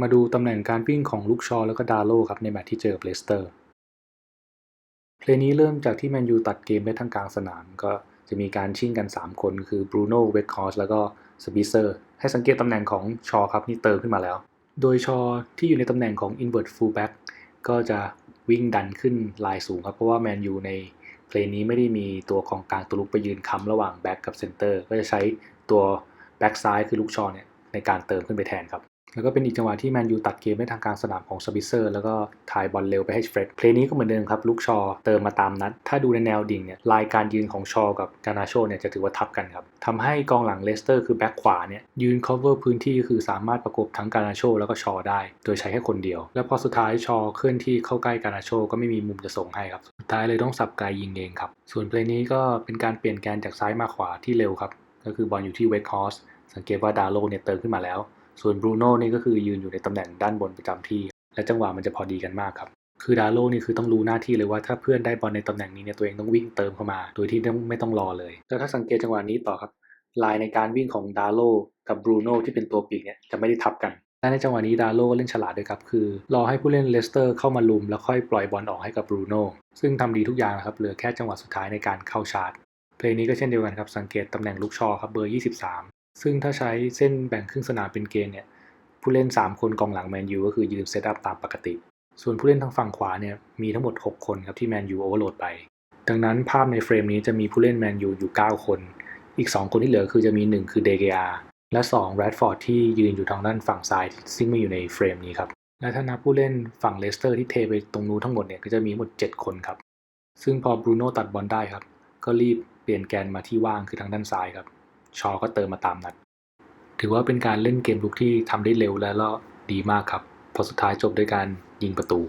มาดูตำแหน่งการวิ่งของลูกชอแล้วก็ดาโลครับในแมตช์ที่เจอกับเลสเตอร์เพลยนี้เริ่มจากที่แมนยูตัดเกมได้ทั้งกลางสนาม ก็จะมีการชิ่งกัน 3 คนคือบรูโน่เวคคอสแล้วก็สปิเซอร์ให้สังเกตตำแหน่งของชอครับนี่เติมขึ้นมาแล้ว โดยชอที่อยู่ในตำแหน่งของ invert fullback ก็จะวิ่งดันขึ้นลายสูงครับ เพราะว่าแมนยูในเพลย์นี้ไม่ได้มีตัวของกลางตัวลุกไปยืนค้ำระหว่างแบ็กกับเซนเตอร์ก็จะใช้ตัวแบ็กซ้ายคือลูกชอเนี่ยในการเติมขึ้นไปแทนครับ แล้วก็เป็นอีกจังหวะที่แมนยูตัดเกมได้ทางกลางสนามของสปิเซอร์ แล้วก็ถ่ายบอลเร็วไปให้เฟรดเพลย์นี้ก็เหมือนเดิมครับ ลูกชอเติมมาตามนัด ถ้าดูในแนวดิ่งเนี่ยลายการยืนของชอกับกานาโชเนี่ยจะถือว่าทับกันครับทำให้กองหลังเลสเตอร์คือแบ็คขวาเนี่ยยืน cover พื้นที่คือสามารถประกบทั้งกานาโชแล้วก็ชอได้ โดยใช้แค่คนเดียว แล้วพอสุดท้ายชอเคลื่อนที่เข้าใกล้กานาโชก็ไม่มีมุมจะส่งให้ครับสุดท้ายเลยต้องสับไกลยิงเองครับส่วนเพลย์นี้ก็เป็นการเปลี่ยนแกนจากซ้ายมาขวาที่เร็วครับก็คือบอลอยู่ที่เวกฮอสสังเกตว่าดาโลเนี่ยเติมขึ้นมาแล้ว ส่วนบรูโน่นี่ก็คือยืนอยู่ในตำแหน่งด้านบนประจำที่ และจังหวะมันจะพอดีกันมากครับคือดาโลนี่คือต้องรู้หน้าที่เลยว่าถ้าเพื่อนได้บอลในตำแหน่งนี้เนี่ยตัวเองต้องวิ่งเติมเข้ามา โดยที่ไม่ต้องรอเลยแล้วถ้าสังเกตจังหวะนี้ต่อครับลายในการวิ่งของดาโลกับบรูโน่ที่เป็นตัวปีกเนี่ยจะไม่ได้ทับกันและในจังหวะนี้ดาโลเล่นฉลาดด้วยครับคือ รอให้ผู้เล่นเลสเตอร์เข้ามาลุมแล้วค่อยปล่อยบอลออกให้กับบรูโน่ซึ่งทำดีทุกอย่างนะครับเหลือแค่จังหวะสุดท้ายในการเข้าชาร์จเพลงนี้ก็เช่นเดียวกันครับสังเกตตำแหน่งลูกชอครับเบอร์ 23 ซึ่งถ้าใช้เส้นแบ่งครึ่งสนามเป็นเกณฑ์เนี่ยผู้เล่น 3 คนกองหลังแมนยูก็คือยืนเซตอัพตามปกติ ส่วนผู้เล่นทางฝั่งขวาเนี่ยมีทั้งหมด 6 คนครับที่แมนยูโอเวอร์โหลดไป ดังนั้นภาพในเฟรมนี้จะมีผู้เล่นแมนยูอยู่ 9 คน อีก 2 คนที่เหลือคือจะมี 1 คือเดเกอาและ2แรดฟอร์ดที่ยืนอยู่ทางด้านฝั่งซ้ายซึ่งไม่อยู่ในเฟรมนี้ครับและถ้านับผู้เล่นฝั่งเลสเตอร์ที่เทไปตรงนู้นทั้งหมดเนี่ยก็จะมีหมด 7 คนครับ ซึ่งพอบรูโน่ตัดบอลได้ครับ ก็รีบเปลี่ยนแกนมาที่ว่างคือทางด้านซ้ายครับ ชอก็เติมมาตามนัด ถือว่าเป็นการเล่นเกมลุกที่ทำได้เร็วและก็ดีมากครับ พอสุดท้ายจบด้วยการยิงประตู